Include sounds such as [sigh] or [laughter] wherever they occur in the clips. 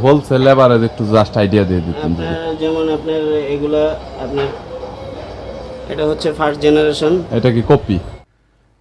Wholesale average একটু just idea দিয়ে দিতেন যেমন আপনার এগুলা আপনার এটা হচ্ছে ফার্স্ট জেনারেশন এটা কি কপি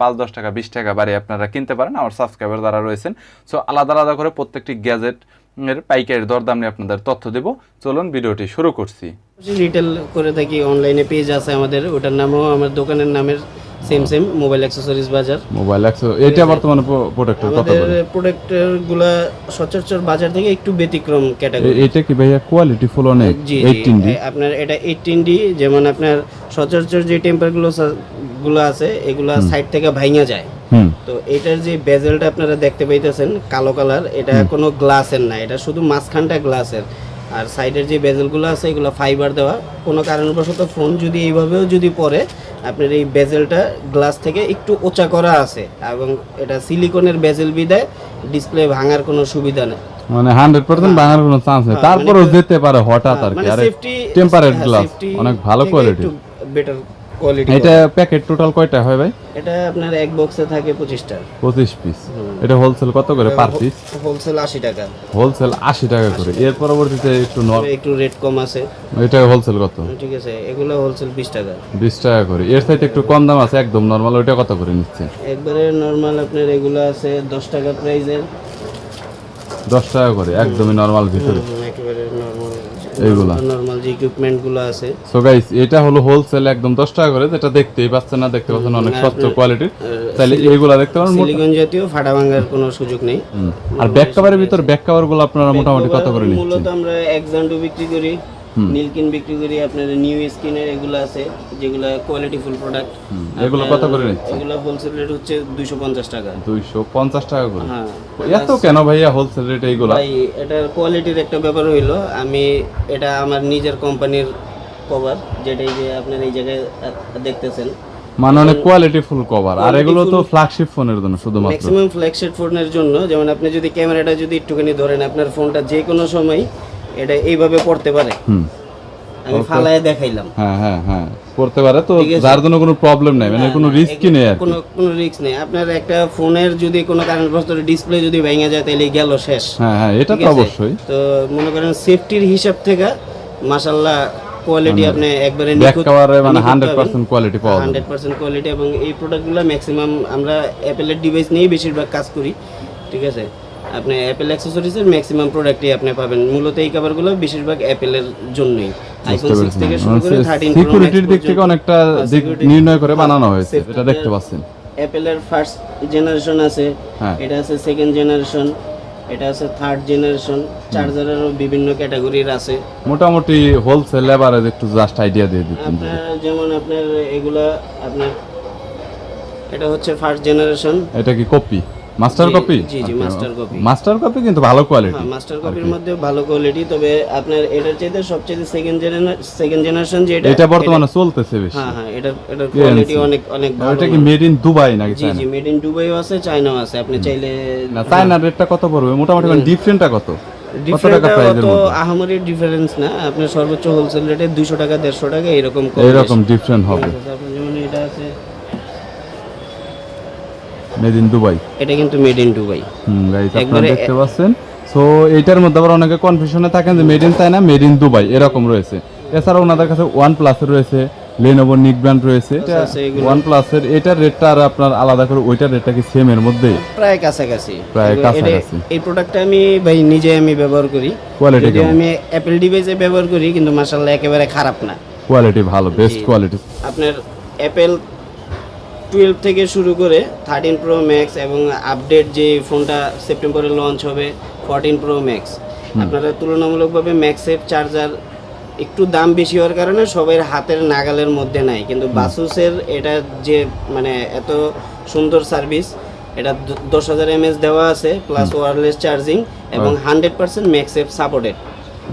পাঁচ, দশ টাকা, বিশ টাকা বাড়িয়ে আপনারা কিনতে পারেন। আমার সাবস্ক্রাইবার দ্বারা রয়েছেন সো আলাদা আলাদা করে প্রত্যেকটি গ্যাজেট এর পাইকারি দরদাম নিয়ে আপনাদের তথ্য দেব। চলুন ভিডিওটি শুরু করছি। রিটেল করে থাকি অনলাইনে পেজ আছে আমাদের, ওটার নামও, আমার দোকানের নামের সেম সেম মোবাইল অ্যাক্সেসরিজ বাজার। মোবাইল এটা বর্তমানে প্রোডাক্টের কত আমাদের প্রোডাক্টেরগুলা সচরাচর বাজার থেকে একটু ব্যতিক্রম ক্যাটাগরি এটা কি ভাইয়া কোয়ালিটি ফুল অনেক জি এইটিন ডি জি আপনার এটা এইটিন ডি যেমন আপনার সচরাচর যে টেম্পারগুলো গুলো আছে এগুলা সাইড থেকে ভাঙা যায়। তো এটার যে বেজেলটা আপনারা দেখতে পাইতেছেন কালো কালার এটা কোনো গ্লাসের না এটা শুধু মাঝখানটা গ্লাসের আর সাইডের যে বেজেলগুলো আছে এগুলো ফাইবার দেওয়া। কোনো কারণবশত ফোন যদি এইভাবেও যদি পড়ে আপনার এই বেজেলটা গ্লাস থেকে একটু ওচা করা আছে এবং এটা সিলিকনের বেজেল বিদায় ডিসপ্লে ভাঙার কোনো সুবিধা নেই। মানে হান্ড্রেড পার্সেন্ট ভাঙার কোনো চান্স নেই। তারপরও তারপরেও মানে- যেতে পারে হঠাৎ আর কি। মানে আরে সেফটি টেম্পারেট গ্লাস অনেক ভালো কোয়ালিটি বেটার কোয়ালিটি এটা প্যাকেট টোটাল কয়টা হয় ভাই? এটা আপনার এক বক্সে থাকে পঁচিশটা। পঁচিশ পিস এটা হোলসেল কত করে পার পিস হোলসেল আশি টাকা। হোলসেল আশি টাকা করে। এর পরবর্তীতে একটু একটু রেট কম আছে। এটা হোলসেল কত? ঠিক আছে। এগুলো হোলসেল বিশ টাকা। বিশ টাকা করে। এর সাথে একটু কম দাম আছে একদম নর্মাল ওইটা কত করে নিচ্ছে? একবারে নর্মাল আপনার এগুলো আছে দশ টাকা প্রাইজের দশ টাকা করে একদমই নর্মাল ভিতরে। একেবারে এইগুলা? নরমাল যে ইকুইপমেন্টগুলো আছে। সো গাইস এটা হলো হোলসেল একদম দশ টাকা করে যেটা দেখতেই পাচ্ছেন না দেখতে পাচ্ছেন অনেক সস্তা কোয়ালিটির তাহলে এইগুলা দেখতে পারেন সিলিকন জাতীয় ফাটা ভাঙার কোনো সুযোগ নেই। আর ব্যাক কভারের ভিতর ব্যাক কভারগুলো আপনারা মোটামুটি কত করে নিচ্ছেন? মূলত আমরা এক্সান্ডো বিক্রি করি। নীলকিন বিক্রি করি আপনার নিউ স্কিনের এগুলো আছে যেগুলো কোয়ালিটি ফুল প্রোডাক্ট এগুলো কত করে এগুলো হোলসেল রেট হচ্ছে দুইশো পঞ্চাশ টাকা। দুইশো পঞ্চাশ টাকা করে? হ্যাঁ এত কেন ভাইয়া হোলসেল রেট এইগুলা? ভাই এটার কোয়ালিটির একটা ব্যাপার হইল আমি এটা আমার নিজের কোম্পানির কভার যেটা এই যে আপনার এই জায়গায় দেখতেছেন। মানে অনেক কোয়ালিটি ফুল কভার আর এগুলো তো ফ্ল্যাগশিপ ফোনের জন্য শুধুমাত্র। ম্যাক্সিমাম ফ্ল্যাগশিপ ফোনের জন্য যেমন আপনি যদি ক্যামেরাটা যদি একটুখানি ধরেন আপনার ফোনটা যে কোনো সময় এটা এইভাবে পড়তে পারে। আমি ফালায় দেখাইলাম। হ্যাঁ হ্যাঁ হ্যাঁ। করতে পারে তো যার জন্য কোনো প্রবলেম নাই। মানে কোনো রিস্কই নেই আর কোনো কোনো রিস্ক নেই। আপনার একটা ফোনের যদি কোনো কারণবশত ডিসপ্লে যদি ভেঙে যায় তাহলে গেল শেষ। হ্যাঁ হ্যাঁ এটা তো অবশ্যই। তো মনে করেন সেফটির হিসাব থেকে মাশাল্লাহ কোয়ালিটি আপনি একবারে নিখুঁত- কভারে মানে নিখুঁত হান্ড্রেড পাবেন। পার্সেন্ট কোয়ালিটি পাওয়া যাবে। হান্ড্রেড পার্সেন্ট কোয়ালিটি এবং এই প্রোডাক্টগুলো ম্যাক্সিমাম আমরা অ্যাপেলের ডিভাইস নিয়েই বেশিরভাগ কাজ করি। ঠিক আছে? আপনি অ্যাপেল অ্যাক্সেসরিজের ম্যাক্সিমাম প্রোডাক্টই আপনি পাবেন। মূলত এই কভারগুলো বেশিরভাগ অ্যাপেলের জন্যই। আইফোন সিক্স থেকে শুরু করে থার্টিন সিকিউরিটির দিক থেকে অনেকটা দিক নির্ণয় করে বানানো হয়েছে এটা দেখতে পাচ্ছেন। অ্যাপেলের ফার্স্ট জেনারেশন আছে। হ্যাঁ। এটা আছে সেকেন্ড জেনারেশন এটা আছে থার্ড জেনারেশন চার্জারেরও বিভিন্ন ক্যাটাগরির আছে। মোটামুটি হোলসেল এভারেজ একটু জাস্ট আইডিয়া দিয়ে দিতেন। আপনার যেমন আপনার এগুলা আপনার এটা হচ্ছে ফার্স্ট জেনারেশন এটা কি কপি মাস্টার কপি জি, জি, master copy। মাস্টার কপি কিন্তু ভালো কোয়ালিটি হ্যাঁ মাস্টার কপির মধ্যে ভালো কোয়ালিটি তবে আপনার এটার চাইতে সবচেয়ে সেকেন্ড জেনারেশন সেকেন্ড জেনারেশন যেটা এটা বর্তমানে চলতেছে বেশি। হ্যাঁ হ্যাঁ এটার এটার কোয়ালিটি অনেক অনেক ভালো এটা কি মেড ইন দুবাই নাকি জি জি মেড ইন দুবাইও আছে চায়নাও আছে। আপনি চাইলে না চায়নার রেটটা কত পড়বে? মোটামুটি মানে ডিফারেন্টটা কত? আহামরি ডিফারেন্স না। আপনার সর্বোচ্চ হোলসেল রেটে দুশো টাকা দেড়শো টাকা এরকম এরকম ডিফারেন্ট হবে। যেমন এটা আছে মেড ইন দুবাই এটা কিন্তু made in Dubai hmm guys আপনারা দেখতে পাচ্ছেন। সো এইটার মধ্যে আবার অনেকে কনফিউশনে থাকেন যে made in China made in Dubai এরকম রয়েছে। এছাড়া ওনাদের কাছে ওয়ান প্লাসের রয়েছে লেনোভো নিক ব্র্যান্ড রয়েছে। ওয়ান প্লাসের এটার রেটটা আর আপনার আলাদা করে ওইটার রেটটা কি সেম এর মধ্যে? প্রায় কাছাকাছি। প্রায় কাছাকাছি। এই প্রোডাক্টটা আমি ভাই নিজে আমি ব্যবহার করি। কোয়ালিটি আমি অ্যাপেল ডিভাইসে ব্যবহার করি কিন্তু মাসাল্লাহ একেবারে খারাপ না। কোয়ালিটি ভালো বেস্ট কোয়ালিটি আপনার অ্যাপেল টুয়েলভ থেকে শুরু করে থার্টিন প্রো ম্যাক্স এবং আপডেট যে ফোনটা সেপ্টেম্বরে লঞ্চ হবে ফোরটিন প্রো ম্যাক্স আপনারা তুলনামূলকভাবে ম্যাক্সের চার্জার একটু দাম বেশি হওয়ার কারণে সবার হাতের নাগালের মধ্যে নাই। কিন্তু বাসুসের এটা যে মানে এত সুন্দর সার্ভিস এটা দশ হাজার এমএস দেওয়া আছে প্লাস ওয়ারলেস চার্জিং এবং হান্ড্রেড পার্সেন্ট ম্যাক্সেপ সাপোর্টেড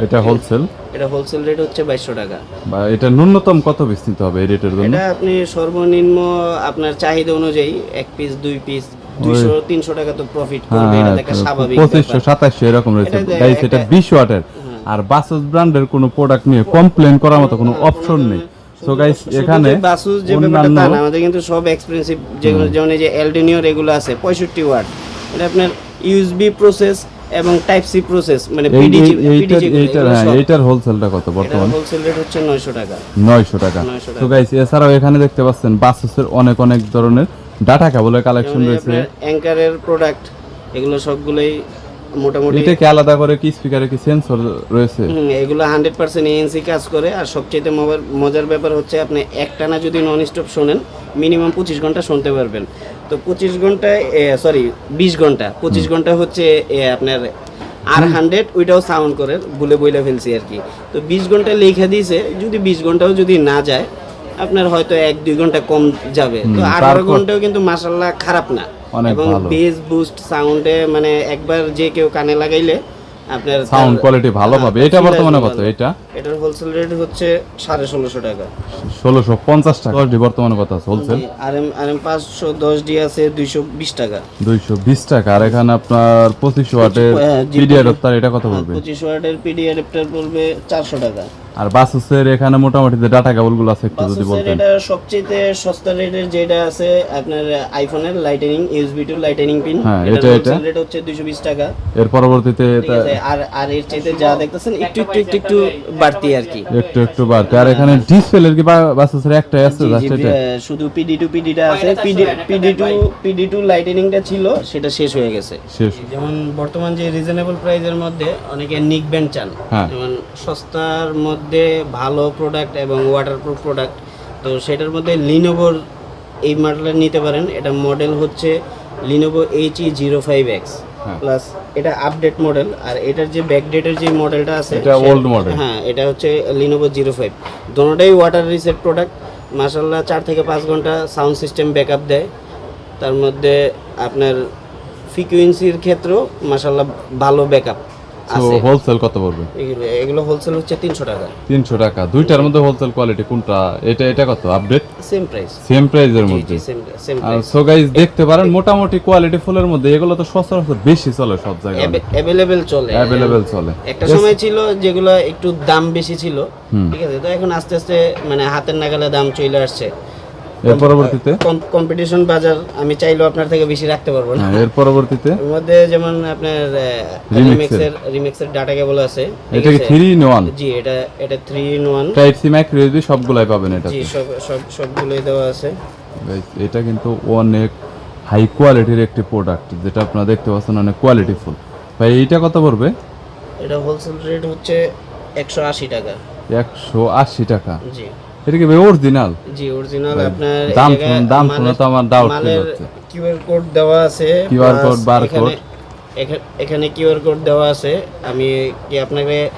এটা হোলসেল এটা হোলসেল রেট হচ্ছে বাইশশো টাকা। বা এটা ন্যূনতম কত পিস নিতে হবে এই রেটের জন্য? এটা আপনি সর্বনিম্ন আপনার চাহিদা অনুযায়ী এক পিস দুই পিস দুইশো তিনশো টাকা তো প্রফিট করবে এটা একটা স্বাভাবিক হ্যাঁ, পঁচিশশো ব্যাপার। সাতাশশো এরকম রয়েছে গাইস এটা বিশ ওয়াটের আর বাসস ব্র্যান্ডের কোনো প্রোডাক্ট নিয়ে কমপ্লেন করার মতো কোনো অপশন নেই। সো গাইস এখানে বাসুস যে ব্যাপারটা না আমাদের কিন্তু সব এক্সপেন্সিভ যেগুলো যেমন এই যে এলডিনিওর এগুলো আছে পঁয়ষট্টি ওয়াট এটা আপনার ইউএসবি প্রসেস এবং টাইপ সি প্রসেস মানে পিডিজি এই- এইটার হ্যাঁ এইটার হোলসেলটা কত বর্তমান? হোলসেল রেট হচ্ছে নয়শো টাকা। নয়শো টাকা। 900 তো গাইস এছাড়াও এখানে দেখতে পাচ্ছেন বাসসের অনেক অনেক ধরনের ডাটা কেবলের কালেকশন রয়েছে। অ্যাঙ্কারের প্রোডাক্ট এগুলো সবগুলোই মোটামুটি এটা কি আলাদা করে কি স্পিকারে কি সেন্সর রয়েছে? এগুলো হান্ড্রেড পার্সেন্ট এএনসি কাজ করে। আর সবচেয়ে মজার ব্যাপার হচ্ছে আপনি একটানা যদি নন স্টপ শোনেন মিনিমাম পঁচিশ ঘণ্টা শুনতে পারবেন। তো পঁচিশ ঘন্টায় সরি বিশ ঘণ্টা। পঁচিশ ঘণ্টা হচ্ছে আপনার আর হান্ড্রেড ওইটাও সাউন্ড করে ভুলে বইলে ফেলছি আর কি। তো বিশ ঘণ্টা লেখা দিয়েছে যদি বিশ ঘন্টাও যদি না যায় আপনার হয়তো এক দুই ঘণ্টা কম যাবে। তো আঠারো ঘন্টাও কিন্তু মাসাল্লাহ খারাপ না। এবং বেস বুস্ট সাউন্ডে মানে একবার যে কেউ কানে লাগাইলে আপনার সাউন্ড কোয়ালিটি ভালো হ্যাঁ, পাবে। এটা বর্তমানে কত? এটা? এটার হোলসেল রেট হচ্ছে সাড়ে ষোলোশো টাকা। ষোলোশো পঞ্চাশ টাকা। ডি বর্তমানে কত আছে হোলসেল আর এম আর এম পাঁচশো দশ ডি আছে দুইশো বিশ টাকা। দুইশো বিশ টাকা। আর এখানে আপনার পঁচিশ ওয়াটের হ্যাঁ, জি, পিডি অ্যাডাপ্টার এটা কত পড়বে পঁচিশ ওয়াটের পিডি অ্যাডাপ্টার পড়বে চারশো টাকা। আর বাসুসের এখানে মোটামুটি যে ডাটা কেবলগুলো আছে একটু যদি বলতেন। এটা সবচেয়ে সস্তা রেটের যেটা আছে আপনার আইফোনের lightning USB to lightning pin হ্যাঁ, এটা- এটা। রেট হচ্ছে দুইশো বিশ টাকা। এর পরবর্তীতে এটা আর আর এর চাইতে যা দেখতেছেন একটু একটু একটু একটু বাড়তি আর কি। একটু একটু বাড়তি। আর এখানে ডিসপ্লের কি বাসুসের একটাই আছে জাস্ট এটা। শুধু পিডি টু পিডিটা আছে PD PD to PD to লাইটেনিংটা ছিল সেটা শেষ হয়ে গেছে। শেষ। যেমন বর্তমান যে রিজনেবল প্রাইজের মধ্যে অনেকে নিক ব্যান্ড চান। হ্যাঁ। যেমন সস্তার মধ্যে ভালো প্রোডাক্ট এবং ওয়াটারপ্রুফ প্রোডাক্ট তো সেটার মধ্যে লিনোভোর এই মডেলটা নিতে পারেন। এটা মডেল হচ্ছে Lenovo H E zero five X. Plus এটা আপডেট মডেল আর এটার যে ব্যাকডেটের যে মডেলটা আছে এটা old model। হ্যাঁ এটা হচ্ছে লিনোভো জিরো ফাইভ দোনোটাই ওয়াটার রিসেট প্রোডাক্ট মাসাল্লাহ চার থেকে পাঁচ ঘণ্টা সাউন্ড সিস্টেম ব্যাকআপ দেয়। তার মধ্যে আপনার ফ্রিকুয়েন্সির ক্ষেত্রেও মাসাল্লাহ ভালো ব্যাকআপ আছে। হোলসেল কত পড়বে? এগুলো হোলসেল হচ্ছে তিনশো টাকা। তিনশো টাকা। দুইটার মধ্যে হোলসেল কোয়ালিটি কোনটা? এটা এটা কত? আপডেট সেম প্রাইস সেম প্রাইজের মধ্যে। আর সো গাইস দেখতে পারেন মোটামুটি কোয়ালিটি ফুলের মধ্যে। এগুলো তো সচরাচর বেশি চলে সব জায়গায় অ্যাভেলেবেল চলে। অ্যাভেলেবেল চলে। একটা সময় ছিল যেগুলো একটু দাম বেশি ছিল। ঠিক আছে? তো এখন আস্তে আস্তে মানে হাতের নাগালে দাম চলে আসছে। এর পরবর্তীতে? কম্পিটিশন বাজার আমি চাইলেও আপনার থেকে বেশি রাখতে পারব না। হ্যাঁ এর পরবর্তীতে? এর মধ্যে যেমন আপনার রিমিক্সের রিমিক্সের ডাটা কেবল আছে। এটা কি আছে? থ্রি ইন ওয়ান জি এটা এটা three in one type C micro USB সবগুলাই পাবেন এটা জি সব সব সবগুলোই দেওয়া আছে। এটা কিন্তু অনেক হাই কোয়ালিটির একটি প্রোডাক্ট যেটা আপনারা দেখতে পাচ্ছেন অনেক কোয়ালিটিফুল ভাই এইটা কত পড়বে? এটা হোলসেল রেট হচ্ছে একশো আশি টাকা। একশো আশি টাকা। জি। এটা কি অরিজিনাল জি অরিজিনাল আপনার দাম দাম শুনে তো আমার মালের হচ্ছে। কিউআর কোড দেওয়া আছে plus code, barcode। এখানে- এখা- এখানে কিউআর কোড দেওয়া আছে। আমি কি আপনাকে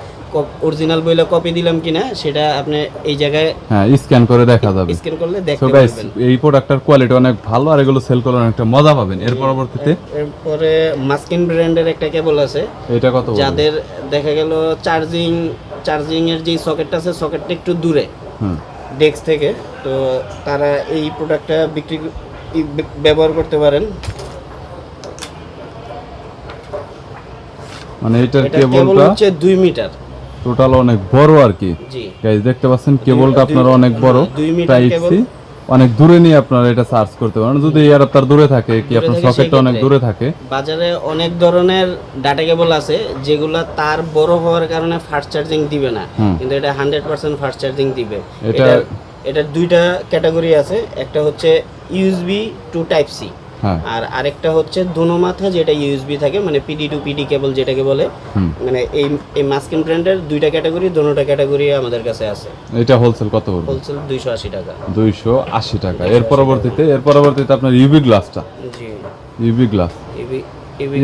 অরিজিনাল বইলে কপি দিলাম কিনা সেটা আপনি এই জায়গায় হ্যাঁ স্ক্যান করে দেখা যাবে। স্ক্যান করলে দেখতে পারবেন। এই প্রোডাক্টটার কোয়ালিটি অনেক ভালো আর এগুলো সেল করলে অনেকটা মজা পাবেন। এর পরবর্তীতে? এরপরে মাস্কিন ব্র্যান্ডের একটা কেবল আছে। এটা কত? যাদের দেখা গেল চার্জিং চার্জিং এর যে সকেটটা আছে সকেটটা একটু দূরে। হুম। ডেস্ক থেকে তো তারা এই প্রোডাক্টটা বিক্রি ব্যবহার করতে পারেন। মানে এটার এটা কেবলটা হচ্ছে 2 মিটার। টোটাল অনেক বড় আর কি। জি। গাইস দেখতে পাচ্ছেন কেবলটা আপনারা অনেক বড়। হ্যাঁ, দুই মিটার টাইপ কেবল। সি অনেক দূরে নিয়ে আপনারা এটা সার্চ করতে পারেন। যদি আপনার দূরে থাকে কি আপনার সকেটটা অনেক দূরে থাকে? বাজারে অনেক ধরনের ডাটা কেবল আছে যেগুলো তার বড় হওয়ার কারণে ফাস্ট চার্জিং দিবে না। কিন্তু এটা হান্ড্রেড পার্সেন্ট ফাস্ট চার্জিং দিবে। এটা- এটা এটার দুইটা ক্যাটাগরি আছে। একটা হচ্ছে ইউএসবি টু টাইপ সি হ্যাঁ। আর আরেকটা হচ্ছে দুনো মাথা যেটা ইউএসবি থাকে মানে পিডি টু পিডি কেবল যেটাকে বলে। মানে এই এই মাস্কিন ব্র্যান্ডের দুইটা ক্যাটাগরি দুটোটা ক্যাটাগরি আমাদের কাছে আছে। এটা হোলসেল কত পড়বে? হোলসেল 280 টাকা। 280 টাকা। এর পরবর্তীতে এর পরবর্তীতে আপনার ইউবি গ্লাসটা জি। UV glass UV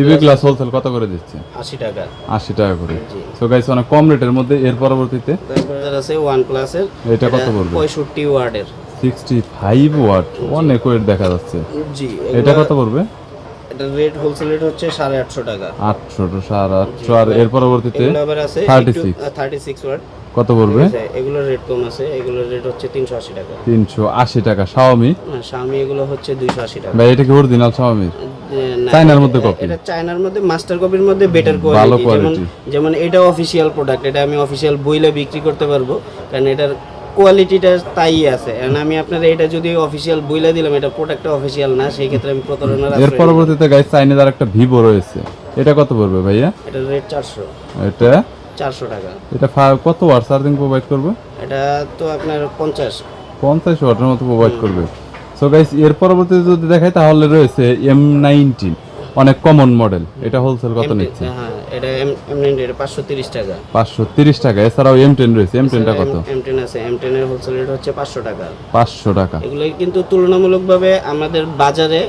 EV glass wholesale কত করে দিচ্ছে? 80 টাকা। 80 টাকা করে। সো গাইস অনেক কম রেটের মধ্যে এর পরবর্তীতে তারপর আছে ওয়ান প্লাসের এটা কত পড়বে? 65 ওয়ার্ডের 65 ওয়াট ওয়ান একোয়েট দেখা যাচ্ছে। জি এটা কত পড়বে? এটা রেট হোলসেল রেট হচ্ছে 850 টাকা। 800 850 আর এর পরবর্তীতে নাম্বার আছে 36 36 ওয়াট কত পড়বে? এগুলোর রেট কম আছে এগুলোর রেট হচ্ছে 380 টাকা। 380 টাকা Xiaomi? হ্যাঁ, Xiaomi এগুলো হচ্ছে 280 টাকা। ভাই এটা কি অরিজিনাল Xiaomi? চায়নার মধ্যে কপি এটা চায়নার মধ্যে মাস্টার কপির মধ্যে বেটার কোয়ালিটি যেমন যেমন এটা অফিশিয়াল প্রোডাক্ট এটা আমি অফিশিয়াল বইলে বিক্রি করতে পারব কারণ এটার কোয়ালিটিটা তাই আছে। কারণ আমি আপনার এটা যদি অফিসিয়াল বইলা দিলাম এটা প্রোডাক্টটা অফিসিয়াল না সেই ক্ষেত্রে আমি প্রতারণার এর পরবর্তীতে গাইস চাইনিজ আর একটা ভিভো রয়েছে। এটা কত পড়বে ভাইয়া? এটা রেট চারশো। এটা? চারশো টাকা। এটা কত ওয়াট চার্জিং প্রোভাইড করবে? এটা তো আপনার পঞ্চাশ। পঞ্চাশ ওয়াটের মতো প্রোভাইড করবে। সো গাইস এর পরবর্তীতে যদি দেখাই তাহলে রয়েছে এম নাইনটিন অনেক কমন মডেল এটা হোলসেল কত নিচ্ছে? হ্যাঁ এটা এম পাঁচশো তিরিশ টাকা। পাঁচশো তিরিশ টাকা এছাড়াও এম টেন রয়েছে এম টেনটা কত? এম টেন আছে এম টেনের হোলসেল রেট হচ্ছে পাঁচশো টাকা। পাঁচশো টাকা। এগুলো কিন্তু তুলনামূলকভাবে আমাদের বাজারে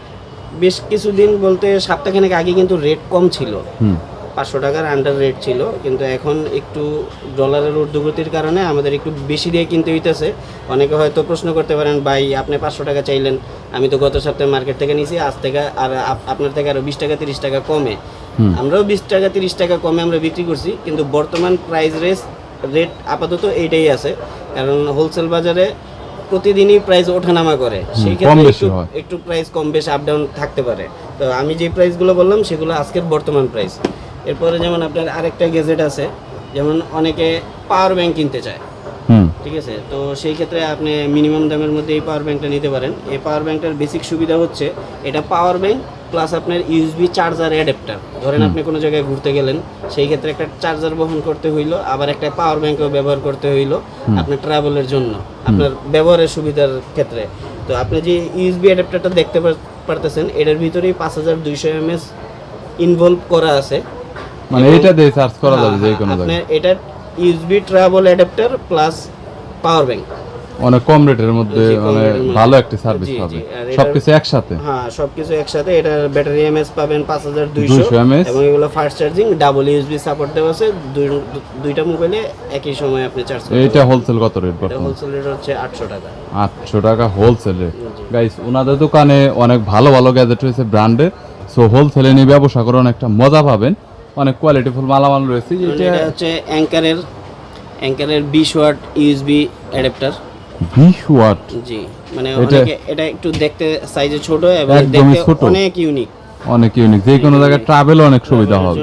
[clears throat] বেশ কিছুদিন বলতে সপ্তাহখানেক আগে কিন্তু রেট কম ছিল। হুম। পাঁচশো টাকার আন্ডার রেট ছিল কিন্তু এখন একটু ডলারের ঊর্ধ্বগতির কারণে আমাদের একটু বেশি দিয়ে কিনতে হইতেছে। অনেকে হয়তো প্রশ্ন করতে পারেন ভাই আপনি পাঁচশো টাকা চাইলেন আমি তো গত সপ্তাহে মার্কেট থেকে নিয়েছি আজ থেকে আর আপনার থেকে আরও বিশ টাকা তিরিশ টাকা কমে। আমরাও বিশ টাকা তিরিশ টাকা কমে আমরা বিক্রি করছি কিন্তু বর্তমান প্রাইস রেস রেট আপাতত এইটাই আছে। কারণ হোলসেল বাজারে প্রতিদিনই প্রাইস ওঠানামা করে। সেই ক্ষেত্রে একটু একটু প্রাইস কম বেশ আপ ডাউন থাকতে পারে। তো আমি যে প্রাইসগুলো বললাম সেগুলো আজকের বর্তমান প্রাইস এরপরে যেমন আপনার আরেকটা গেজেট আছে যেমন অনেকে পাওয়ার ব্যাংক কিনতে চায়। ঠিক আছে? তো সেই ক্ষেত্রে আপনি মিনিমাম দামের মধ্যে এই পাওয়ার ব্যাংকটা নিতে পারেন। এই পাওয়ার ব্যাংকটার বেসিক সুবিধা হচ্ছে এটা পাওয়ার ব্যাংক প্লাস আপনার ইউএসবি চার্জার অ্যাডাপ্টার ধরেন আপনি কোনো জায়গায় ঘুরতে গেলেন সেই ক্ষেত্রে একটা চার্জার বহন করতে হইল আবার একটা পাওয়ার ব্যাংকও ব্যবহার করতে হইল আপনার ট্রাভেলের জন্য আপনার ব্যবহারের সুবিধার ক্ষেত্রে। তো আপনি যে ইউএসবি অ্যাডাপ্টারটা দেখতে পারতেছেন এটার ভিতরেই পাঁচ হাজার দুইশো এমএস ইনভলভ করা আছে। মানে এটা দিয়ে চার্জ করা যাবে যে কোনো জায়গায়। এটা USB travel adapter plus power bank অনেক কম রেটের মধ্যে মানে। ভালো একটা সার্ভিস পাবে। সবকিছু একসাথে? হ্যাঁ সবকিছু একসাথে। এটার ব্যাটারি এমএস পাবেন পাঁচ হাজার দুইশো। 200 mAh এবং এগুলো fast charging double USB support দেওয়া আছে। দুই দুইটা মোবাইলে একই সময় আপনি চার্জ করতে এইটা হোলসেল কত রেট এটা বর্তমানে? হোলসেল রেট হচ্ছে আটশো টাকা। আটশো টাকা হোলসেল রেট গাইস ওনাদের দোকানে অনেক ভালো ভালো গ্যাজেট রয়েছে ব্র্যান্ডের সো হোলসেলে নিয়ে ব্যবসা করে অনেকটা মজা পাবেন। অনেক কোয়ালিটিফুল মালামাল রয়েছে। এটা হচ্ছে অ্যাঙ্কারের অ্যাঙ্কারের বিশ ওয়াট ইউএসবি অ্যাডাপ্টার বিশ ওয়াট জি মানে এটা- অনেকে এটা একটু দেখতে সাইজে ছোট এবং দেখতে অনেক ইউনিক অনেক ইউনিক যে কোনো জায়গায় ট্রাভেল অনেক সুবিধা হবে।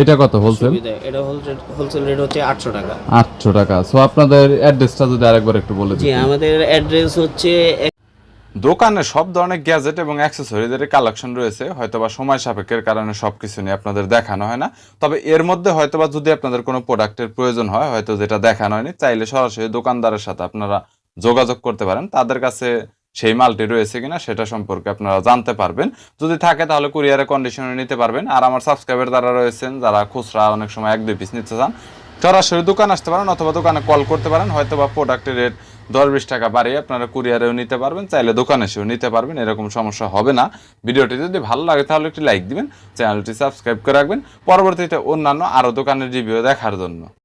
এটা কত হোলসেল এটা হোলসেল হোলসেল রেট হচ্ছে আটশো টাকা। আটশো টাকা। সো আপনাদের অ্যাড্রেসটা যদি আরেকবার একটু বলে জি আমাদের অ্যাড্রেস হচ্ছে দোকানে সব ধরনের গ্যাজেট এবং অ্যাক্সেসরিজের কালেকশন রয়েছে, হয়তোবা সময় সাপেক্ষের কারণে সবকিছু নিয়ে আপনাদের দেখানো হয় না। তবে এর মধ্যে হয়তোবা যদি আপনাদের কোনো প্রোডাক্টের প্রয়োজন হয়, হয়তো যেটা দেখানো হয়নি, চাইলে সরাসরি দোকানদারের সাথে আপনারা যোগাযোগ করতে পারেন। তাদের কাছে সেই মালটি রয়েছে কিনা সেটা সম্পর্কে আপনারা জানতে পারবেন। যদি থাকে তাহলে কুরিয়ারে কন্ডিশনে নিতে পারবেন। আর আমার সাবস্ক্রাইবার যারা রয়েছেন, যারা খুচরা অনেক সময় এক দুই পিস নিতে চান, সরাসরি দোকান আসতে পারেন অথবা দোকানে কল করতে পারেন। হয়তো বা প্রোডাক্টের রেট দশ বিশ টাকা বাড়িয়ে আপনারা কুরিয়ারেও নিতে পারবেন, চাইলে দোকানে এসেও নিতে পারবেন, এরকম সমস্যা হবে না। ভিডিওটি যদি ভালো লাগে তাহলে একটি লাইক দিবেন, চ্যানেলটি সাবস্ক্রাইব করে রাখবেন। পরবর্তীতে অন্যান্য আরও দোকানের রিভিউ দেখার জন্য।